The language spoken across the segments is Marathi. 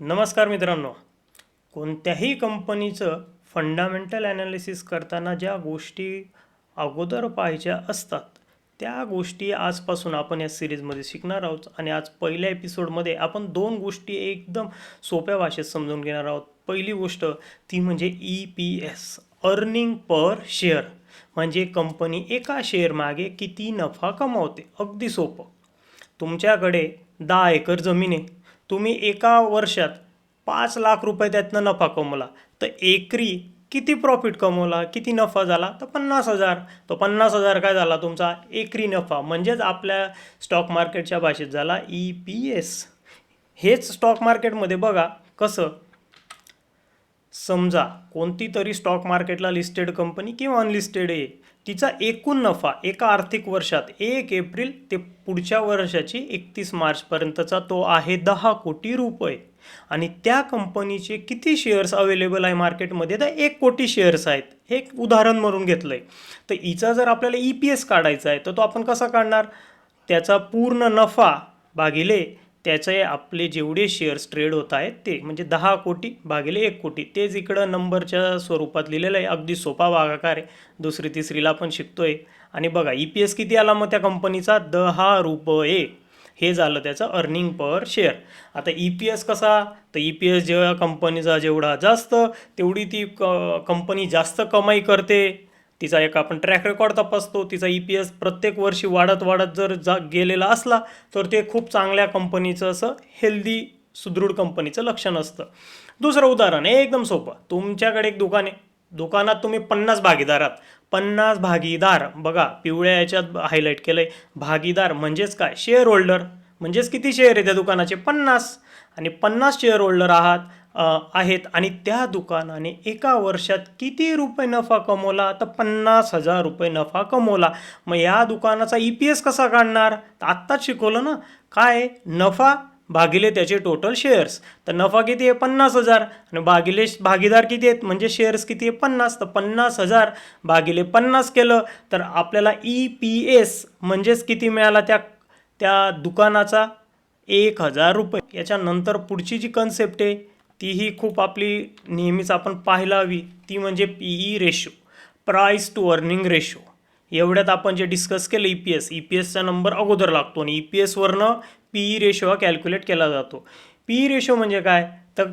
नमस्कार मित्रांनो. कोणत्याही कंपनीचं फंडामेंटल ॲनालिसिस करताना ज्या गोष्टी अगोदर पाहायच्या असतात त्या गोष्टी आजपासून आपण या सिरीजमध्ये शिकणार आहोत आणि आज पहिल्या एपिसोडमध्ये आपण दोन गोष्टी एकदम सोप्या भाषेत समजून घेणार आहोत. पहिली गोष्ट ती म्हणजे E P S earning per share म्हणजे कंपनी एका शेअरमागे किती नफा कमावते. अगदी सोपं. तुमच्याकडे दहा एकर जमीन आहे. तुम्ही एका वर्षात पाच लाख रुपये त्यातनं नफा कमवला. तर एकरी किती प्रॉफिट कमवला? किती नफा झाला? तर पन्नास हजार. तो पन्नास हजार काय झाला तुमचा? एकरी नफा. म्हणजेच आपल्या स्टॉक मार्केटच्या भाषेत झाला ई पी एस हेच स्टॉक मार्केटमध्ये बघा कसं? समजा कोणती तरी स्टॉक मार्केटला लिस्टेड कंपनी किंवा अनलिस्टेड आहे. तिचा एकूण नफा एका आर्थिक वर्षात एक एप्रिल ते पुढच्या वर्षाची एकतीस मार्चपर्यंतचा तो आहे दहा कोटी रुपये. आणि त्या कंपनीचे किती शेअर्स अवेलेबल आहे मार्केटमध्ये तर एक कोटी शेअर्स आहेत. हे एक उदाहरण म्हणून घेतलं आहे तर हिचा जर आपल्याला ई पी एस काढायचा आहे तर तो आपण कसा काढणार? त्याचा पूर्ण नफा भागिले त्याचे आपले जेवढे शेअर्स ट्रेड होत आहेत ते म्हणजे दहा कोटी भागिले एक कोटी. तेच इकडं नंबरच्या स्वरूपात लिहिलेलं आहे. अगदी सोपा भागाकार आहे. दुसरी तिसरीला पण शिकतोय. आणि बघा ई पी एस किती आला मग त्या कंपनीचा दहा रुपये. हे झालं त्याचं अर्निंग पर शेअर आता ई पी एस कसा? तर ई पी एस जेव्हा कंपनीचा जेवढा जास्त तेवढी ती क कंपनी जास्त कमाई करते. तिचा एक आपण ट्रॅक रेकॉर्ड तपासतो तिचा ई पी एस प्रत्येक वर्षी वाढत वाढत जर जा गेलेला असला तर ते खूप चांगल्या कंपनीचं असं हेल्दी सुदृढ कंपनीचं लक्षण असतं. दुसरं उदाहरण आहे एकदम सोपं. तुमच्याकडे एक दुकान आहे. दुकानात तुम्ही पन्नास भागीदार आहात. पन्नास भागीदार बघा पिवळ्या याच्यात हायलाईट केलं आहे भागीदार म्हणजेच काय? शेअर होल्डर म्हणजेच किती शेअर आहे त्या दुकानाचे? पन्नास. आणि पन्नास शेअर होल्डर आहात. आहेत. आणि त्या दुकानाने एका वर्षात किती रुपये नफा कमवला? तर पन्नास हजार रुपये नफा कमवला. मग या दुकानाचा ई पी एस कसा काढणार? तर आत्ताच शिकवलं ना. काय? नफा भागिले त्याचे टोटल शेअर्स तर नफा किती आहे? पन्नास हजार. आणि भागिले भागीदार किती आहेत? म्हणजे शेअर्स किती आहे? पन्नास. तर पन्नास हजार भागिले पन्नास केलं. तर आपल्याला ई पी एस म्हणजेच किती मिळाला त्या त्या दुकानाचा? एक हजार रुपये. याच्यानंतर पुढची जी कन्सेप्ट आहे तीही खूप आपली नेहमीच आपण पाहायला हवी ती म्हणजे P E ratio price to earning ratio एवढ्यात आपण जे डिस्कस केलं E P S E P एसचा number अगोदर लागतो आणि ई पी एसवरनं पी ई रेशो हा कॅल्क्युलेट केला जातो. पी ई रेशो म्हणजे काय? तर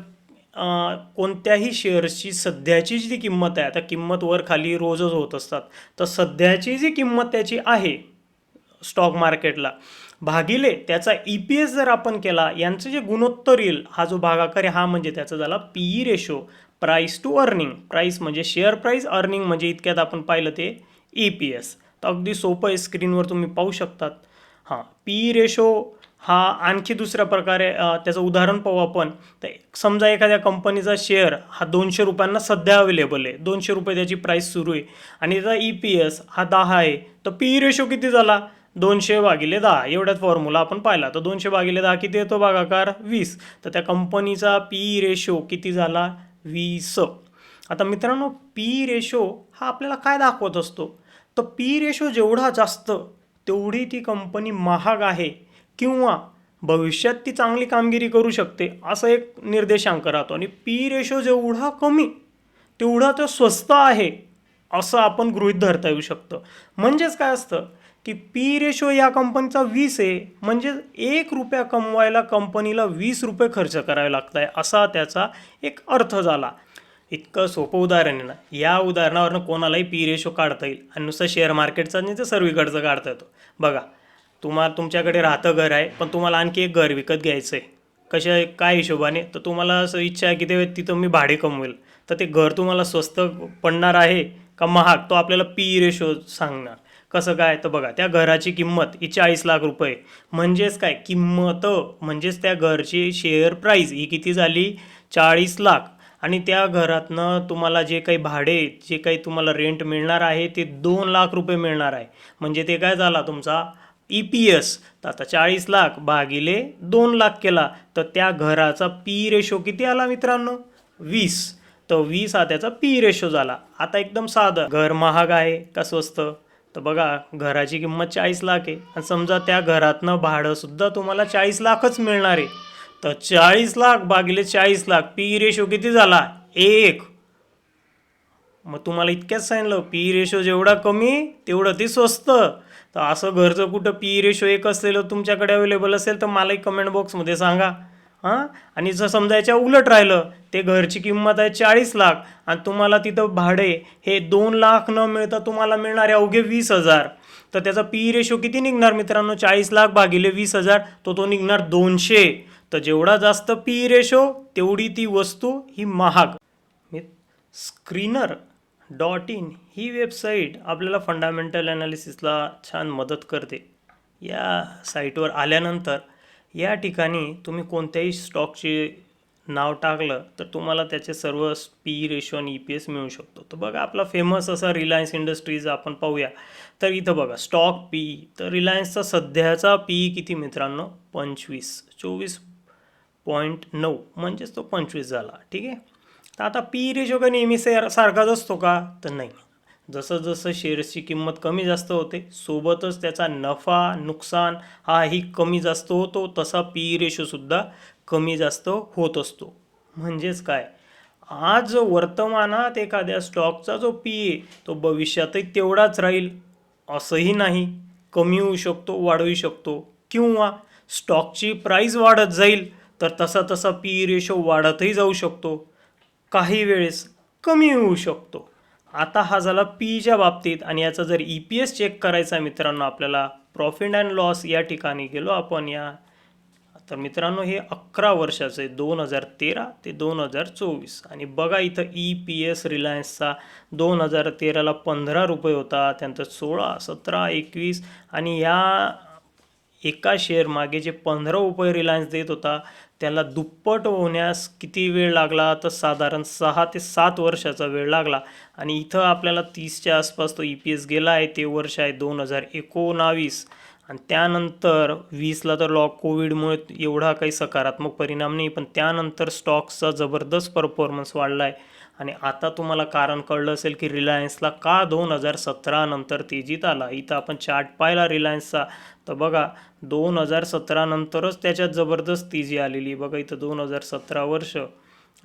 कोणत्याही शेअर्सची सध्याची जी किंमत आहे आता किंमत वर खाली रोजच होत असतात तर सध्याची जी किंमत त्याची आहे स्टॉक मार्केटला भागिले त्याचा ई पी एस जर आपण केला यांचं जे गुणोत्तर येईल हा जो भागाकार आहे हा म्हणजे त्याचा झाला P E ratio price to earning price म्हणजे शेअर प्राईस अर्निंग म्हणजे इतक्यात आपण पाहिलं ते ई पी एस तर अगदी सोपं आहे स्क्रीनवर तुम्ही पाहू शकतात. हां पी ई रेशो हा आणखी दुसऱ्या प्रकारे त्याचं उदाहरण पाहू आपण. तर समजा एखाद्या कंपनीचा शेअर हा दोनशे रुपयांना सध्या अवेलेबल आहे. दोनशे रुपये त्याची प्राईस सुरू आहे. आणि त्याचा ई पी एस हा दहा आहे. तर पी ई रेशो किती झाला? दोनशे भागिले दहा. एवढ्यात फॉर्म्युला आपण पाहिला. तर दोनशे भागिले दहा किती येतो भागाकार वीस. तर त्या कंपनीचा पी ई रेशो किती झाला? वीस. आता मित्रांनो पी रेशो हा आपल्याला काय दाखवत असतो? तर पी रेशो जेवढा जास्त तेवढी ती कंपनी महाग आहे. किंवा भविष्यात ती चांगली कामगिरी करू शकते असं एक निर्देशांक राहतो. आणि पी रेशो जेवढा कमी तेवढा तो स्वस्त आहे असं आपण गृहीत धरता येऊ शकतं. म्हणजेच काय असतं? की पी रेशो या कंपनीचा वीस आहे म्हणजे एक रुपया कमवायला कंपनीला वीस रुपये खर्च करावे लागत आहे असा त्याचा एक अर्थ झाला. इतकं सोपं उदाहरण आहे ना. या उदाहरणावरनं कोणालाही पी रेशो काढता येईल. आणि नुसतं शेअर मार्केटचा नाही तर सर्वीकडचं काढता येतो. बघा तुम्हाला तुमच्याकडे राहतं घर आहे पण तुम्हाला आणखी एक घर विकत घ्यायचं आहे कशा काय हिशोबाने? तर तुम्हाला असं इच्छा आहे की ते तिथं मी भाडे कमवेल. तर ते घर तुम्हाला स्वस्त पडणार आहे का महाग? तो आपल्याला पी रेशो सांगणार. कसं काय? तर बघा त्या घराची किंमत ही चाळीस लाख रुपये. म्हणजेच काय? किंमत म्हणजेच त्या घरची शेअर प्राईज ही किती झाली? चाळीस लाख. आणि त्या घरातनं तुम्हाला जे काही भाडे जे काही तुम्हाला रेंट मिळणार आहे ते दोन लाख रुपये मिळणार आहे. म्हणजे ते काय झाला तुमचा? ई पी एस तर आता चाळीस लाख भागिले दोन लाख केला. तर त्या घराचा पी रेशो किती आला मित्रांनो? वीस. तर वीस हा त्याचा पी रेशो झाला. आता एकदम साधं. घर महाग आहे का स्वस्त? तर बघा घराची किंमत चाळीस लाख आहे. आणि समजा त्या घरातनं भाडंसुद्धा तुम्हाला चाळीस लाखच मिळणार आहे. तर चाळीस लाख भागिले चाळीस लाख पी रेशो किती झाला? एक. मग तुम्हाला इतक्याच सांगितलं पी रेशो जेवढा कमी तेवढं ते स्वस्त. तर असं घरचं कुठं पी रेशो एक असलेलं तुमच्याकडे अवेलेबल असेल तर मलाही कमेंट बॉक्समध्ये सांगा. हां? आणि जर समजा याच्या उलट राहिलं ते घरची किंमत आहे चाळीस लाख आणि तुम्हाला तिथं भाडे हे दोन लाख न मिळता तुम्हाला मिळणारे अवघे वीस हजार. तर त्याचा पी रेशो किती निघणार मित्रांनो? चाळीस लाख भागिले वीस हजार तो तो निघणार दोनशे. तर जेवढा जास्त पी रेशो तेवढी ती वस्तू ही महाग. स्क्रीनर डॉट इन ही वेबसाईट आपल्याला फंडामेंटल ॲनालिसिसला छान मदत करते. या साईटवर आल्यानंतर या ठिकाणी तुम्ही कोणत्याही स्टॉकचे नाव टाकलं तर तुम्हाला त्याचे सर्व पी रेशो आणि ई पी एस मिळू शकतो. तर बघा आपला फेमस असा रिलायन्स इंडस्ट्रीज आपण पाहूया. तर इथं बघा स्टॉक पी तर रिलायन्सचा सध्याचा पी किती मित्रांनो? पंचवीस. चोवीस पॉईंट नऊ. म्हणजेच तो पंचवीस झाला. ठीक आहे? तर आता पी रेशो का नेहमी सारखाच असतो का? तर नाही. जसं जसं शेअर्सची किंमत कमी जास्त होते सोबतच त्याचा नफा नुकसान हाही कमी जास्त होतो तसा पी रेशोसुद्धा कमी जास्त होत असतो. म्हणजेच काय? आज वर्तमानात एखाद्या स्टॉकचा जो पी ए तो भविष्यातही तेवढाच राहील असंही नाही. कमी होऊ शकतो वाढवू शकतो किंवा स्टॉकची प्राईस वाढत जाईल तर तसा तसा पी रेशो वाढतही जाऊ शकतो. काही वेळेस कमी होऊ शकतो. आता हा झाला पीच्या बाबतीत आणि याचा जर ई पी एस चेक करायचा आहे मित्रांनो आपल्याला प्रॉफिट अँड लॉस या ठिकाणी गेलो आपण या. तर मित्रांनो हे अकरा वर्षाचं आहे दोन हजार तेरा ते दोन हजार चोवीस. आणि बघा इथं ई पी एस रिलायन्सचा दोन हजार तेराला पंधरा रुपये होता त्यानंतर सोळा सतरा एकवीस आणि या एका शेअर मागे जे पंधरा रुपये रिलायन्स देत होता त्याला दुप्पट होण्यास किती वेळ लागला? तर साधारण सहा ते सात वर्षाचा वेळ लागला. आणि इथं आपल्याला तीसच्या आसपास तो ई पी एस गेला आहे. ते वर्ष आहे दोन हजार एकोणावीस. आणि त्यानंतर वीसला तर लॉ कोविडमुळे एवढा काही सकारात्मक परिणाम नाही पण त्यानंतर स्टॉक्सचा जबरदस्त परफॉर्मन्स वाढला आहे आणि आता तुम्हाला कारण कळलं असेल की रिलायन्सला का दोन हजार सतरा नंतर तेजीत आला? इथं आपण चार्ट पाहिला रिलायन्सचा. तर बघा दोन हजार सतरा नंतरच त्याच्यात जबरदस्त तेजी आलेली. बघा इथं दोन हजार सतरा वर्ष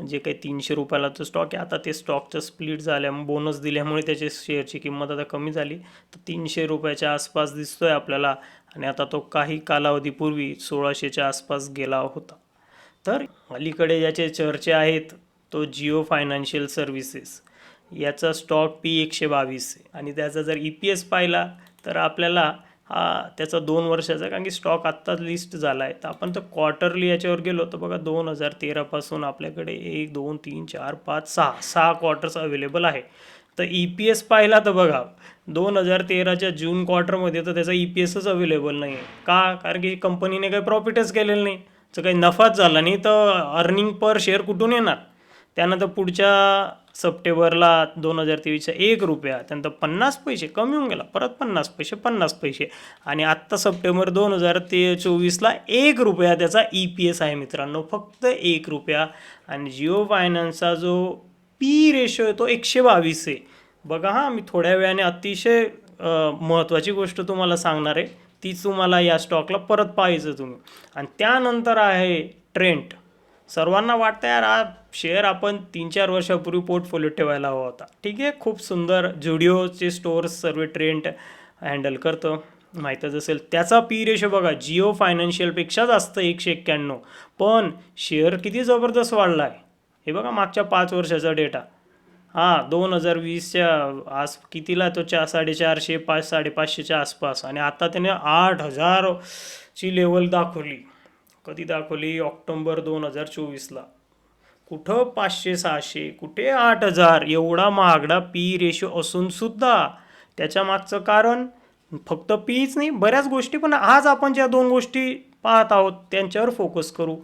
जे काही तीनशे रुपयाला तो स्टॉक आहे. आता ते स्टॉकचं स्प्लिट झाल्या बोनस दिल्यामुळे त्याची शेअरची किंमत आता कमी झाली. तर तीनशे रुपयाच्या आसपास दिसतोय आपल्याला. आणि आता तो काही कालावधीपूर्वी सोळाशेच्या आसपास गेला होता. तर अलीकडे याचे चर्चे आहेत तो जिओ फायनान्शियल सर्व्हिसेस. याचा स्टॉक पी एकशे बावीस आहे. आणि त्याचा जर ई पी एस पाहिला तर आपल्याला हा त्याचा दोन वर्षाचा कारण की स्टॉक आत्ताच लिस्ट झाला आहे तर आपण तर क्वार्टरली याच्यावर गेलो तर बघा दोन हजार तेरापासून आपल्याकडे एक दोन तीन चार पाच सहा सहा क्वार्टर्स अवेलेबल आहे. तर ई पी एस पाहिला तर बघा दोन हजार तेराच्या जून क्वार्टरमध्ये तर त्याचा ई पी एसच अवेलेबल नाही आहे का? कारण की कंपनीने काही प्रॉफिटच केलेलं नाही. तर काही नफाच झाला नाही तर अर्निंग पर शेअर कुठून येणार? त्यानंतर पुढच्या सप्टेंबरला दोन हजार तेवीसच्या एक रुपया त्यानंतर पन्नास पैसे कमी होऊन गेला परत पन्नास पैसे पन्नास पैसे. आणि आत्ता सप्टेंबर दोन हजार ते चोवीसला एक रुपया त्याचा ई पी एस आहे मित्रांनो फक्त एक रुपया. आणि जिओ फायनान्सचा जो पी रेशो आहे तो एकशे बावीस आहे. बघा हां मी थोड्या वेळाने अतिशय महत्त्वाची गोष्ट तुम्हाला सांगणार आहे. तीच तुम्हाला या स्टॉकला परत पाहायचं तुम्ही. आणि त्यानंतर आहे ट्रेंट सर्वांना वाटतं यार हा शेअर आपण तीन चार वर्षापूर्वी पोर्टफोलिओ ठेवायला हवा होता. ठीक आहे खूप सुंदर जुडिओचे स्टोअर्स सर्व ट्रेंट हँडल करतो. माहीतच असेल त्याचा पी रेशो बघा जिओ फायनान्शियलपेक्षा जास्त एकशे एक्क्याण्णव. पण शेअर किती जबरदस्त वाढला आहे हे बघा मागच्या पाच वर्षाचा डेटा हां दोन हजार वीसच्या आस कितीला तो चार साडेचारशे पाच साडेपाचशेच्या आसपास. आणि आता त्याने आठ हजारची लेवल दाखवली. कधी दाखवली? ऑक्टोंबर दोन हजार चोवीसला. कुठं पाचशे सहाशे? कुठे आठ हजार? एवढा महागडा पी रेशो असून सुद्धा. त्याच्या मागचं कारण? फक्त पीच नाही बऱ्याच गोष्टी पण आज आपण ज्या दोन गोष्टी पाहत आहोत त्यांच्यावर फोकस करू.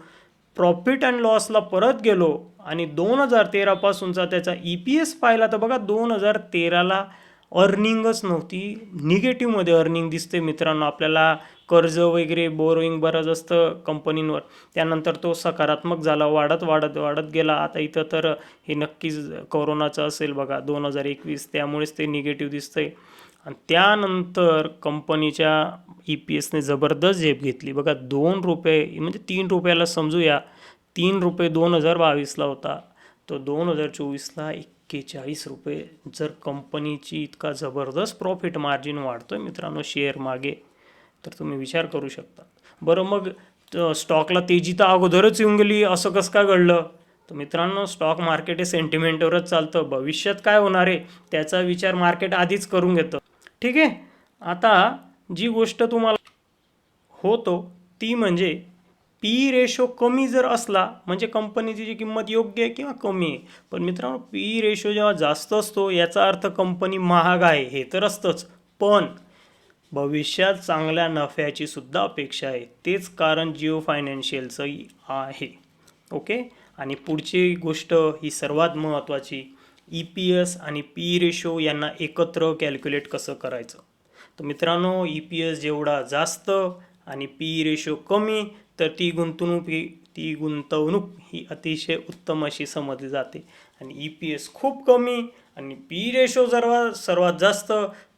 प्रॉफिट अँड लॉसला परत गेलो आणि दोन हजार तेरापासूनचा त्याचा ई पी एस पाहिला तर बघा दोन हजार तेराला अर्निंगच नव्हती. निगेटिव्हमध्ये अर्निंग दिसते मित्रांनो. आपल्याला कर्ज वगैरे बोरोईंग बरंच असतं कंपनींवर त्यानंतर तो सकारात्मक झाला वाढत वाढत वाढत गेला. आता इथं तर हे नक्कीच कोरोनाचं असेल बघा दोन हजार एकवीस. त्यामुळेच ते निगेटिव्ह दिसतंय. आणि त्यानंतर कंपनीच्या ई पी एसने जबरदस्त झेप घेतली. बघा दोन रुपये म्हणजे तीन रुपयाला समजूया. तीन रुपये दोन हजार बावीसला होता. तो दोन हजार चोवीसला एक एक्केचाळीस रुपये. जर कंपनीची इतका जबरदस्त प्रॉफिट मार्जिन वाढतोय मित्रांनो शेअर मागे तर तुम्ही विचार करू शकता. बरं मग स्टॉकला तेजी तर अगोदरच येऊन गेली असं कसं काय घडलं? तर मित्रांनो स्टॉक मार्केट हे सेंटिमेंटवरच चालतं. भविष्यात काय होणार आहे त्याचा विचार मार्केट आधीच करून घेतं. ठीक आहे? आता जी गोष्ट तुम्हाला होतो ती म्हणजे पी रेशो कमी जर असला म्हणजे कंपनीची जी किंमत योग्य आहे किंवा कमी आहे पण मित्रांनो पी रेशो जेव्हा जास्त असतो याचा अर्थ कंपनी महाग आहे हे तर असतंच. पण भविष्यात चांगल्या नफ्याची सुद्धा अपेक्षा आहे. तेच कारण जिओ फायनान्शियलचंही आहे. ओके? आणि पुढची गोष्ट ही सर्वात महत्त्वाची ई पी एस आणि पी रेशो यांना एकत्र कॅल्क्युलेट कसं करायचं? तर मित्रांनो ई पी एस जेवढा जास्त आणि पी ई रेशो कमी तर ती गुंतवणूक ही ती गुंतवणूक ही अतिशय उत्तम अशी समजली जाते. आणि ई पी एस खूप कमी आणि पी रेशो जर सर्वात जास्त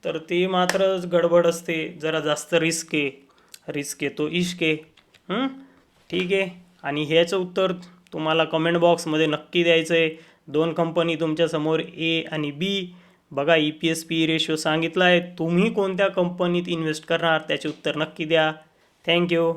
तर ते मात्र गडबड असते. जरा जास्त रिस्क आहे. रिस्क येतो इश्क आहे. ठीक आहे. आणि ह्याचं उत्तर तुम्हाला कमेंट बॉक्समध्ये नक्की द्यायचं आहे दोन कंपनी तुमच्यासमोर ए आणि बी बघा E P S P ratio सांगितला आहे तुम्ही कोणत्या कंपनीत इन्व्हेस्ट करणार? त्याचे उत्तर नक्की द्या. थँक्यू